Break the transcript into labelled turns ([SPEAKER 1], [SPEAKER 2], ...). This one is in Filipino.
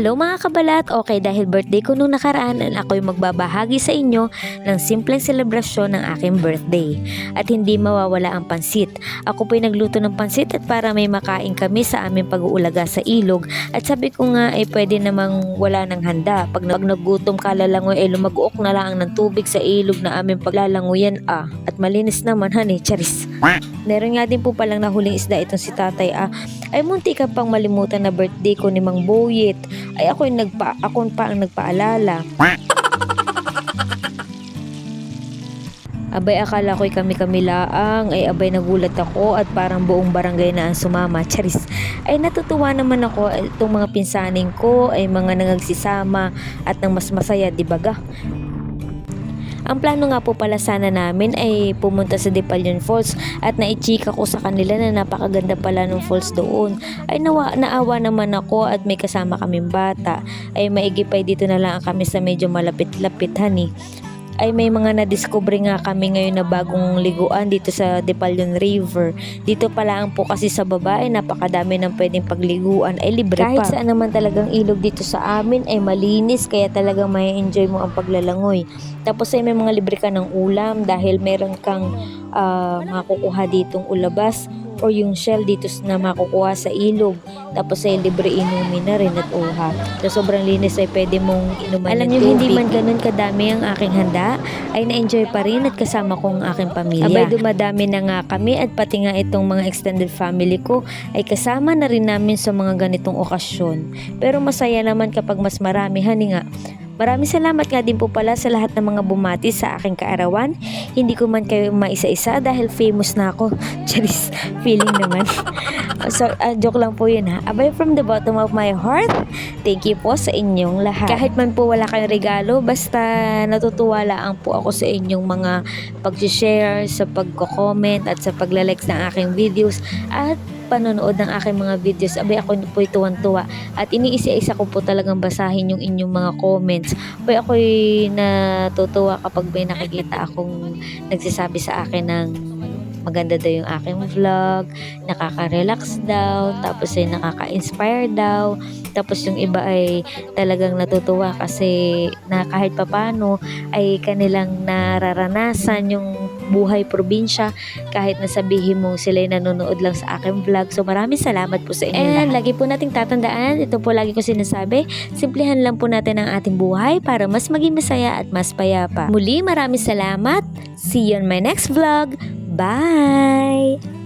[SPEAKER 1] Hello mga kabalat! Okay, dahil birthday ko nung nakaraan, ako'y magbabahagi sa inyo ng simpleng selebrasyon ng aking birthday. At hindi mawawala ang pansit. Ako po'y nagluto ng pansit at para may makain kami sa aming pag-uulaga sa ilog. At sabi ko nga ay pwede namang wala ng handa. Pag, nagutom ka lalangoy ay lumaguok na lang ng tubig sa ilog na aming paglalangoyan ah. At malinis naman honey, charis. Meron nga din po palang nahuling isda itong si tatay ah. Ay munti ka pang malimutan na birthday ko ni Mang Boyet ay ako yung nagpa ako pa ang nagpaalala. Abay akala ko'y kami-kami laang, ay abay nagulat ako at parang buong barangay na ang sumama. Charis. Ay natutuwa naman ako ay itong mga pinsaning ko ay mga nangagsisama at nang mas masaya, di ba ga? Ang plano nga po pala sana namin ay pumunta sa Depalion Falls at naichika ko sa kanila na napakaganda pala ng falls doon. Ay nawa, naawa naman ako at may kasama kaming bata. Ay maigipay dito na lang kami sa medyo malapit-lapit honey ay may mga na-discover nga kami ngayon na bagong liguan dito sa Depalion River. Dito pala ang po kasi sa babae, napakadami ng pwedeng pagliguan ay libre Kahit pa. Kahit saan naman talagang ilog dito sa amin ay malinis kaya talagang may enjoy mo ang paglalangoy. Tapos ay may mga libre ka ng ulam dahil meron kang uh, makukuha ditong ulabas or yung shell dito na makukuha sa ilog. Tapos ay libre inumin na rin at uha. So sobrang linis ay pwede mong inuman Alam niyo, hindi man ganun kadami ang aking handa, ay na-enjoy pa rin at kasama ko ang aking pamilya. Abay dumadami na nga kami at pati nga itong mga extended family ko ay kasama na rin namin sa mga ganitong okasyon. Pero masaya naman kapag mas marami, hani nga, Maraming salamat nga din po pala sa lahat ng mga bumati sa aking kaarawan. Hindi ko man kayo maisa-isa dahil famous na ako. Charis, feeling naman. so, uh, joke lang po yun ha. Abay from the bottom of my heart, thank you po sa inyong lahat. Kahit man po wala kayong regalo, basta natutuwa lang po ako sa inyong mga pag-share, sa pagko-comment at sa paglalikes ng aking videos at panonood ng aking mga videos, abay ako po tuwan-tuwa. At iniisa-isa ko po talagang basahin yung inyong mga comments. Abay ako'y natutuwa kapag may nakikita akong nagsasabi sa akin ng maganda daw yung aking vlog, nakaka-relax daw, tapos ay nakaka-inspire daw, tapos yung iba ay talagang natutuwa kasi na kahit papano ay kanilang nararanasan yung buhay probinsya kahit nasabihin mo sila nanonood lang sa aking vlog. So maraming salamat po sa inyo And lahat. lagi po nating tatandaan, ito po lagi ko sinasabi, simplihan lang po natin ang ating buhay para mas maging masaya at mas payapa. Muli maraming salamat. See you on my next vlog. Bye!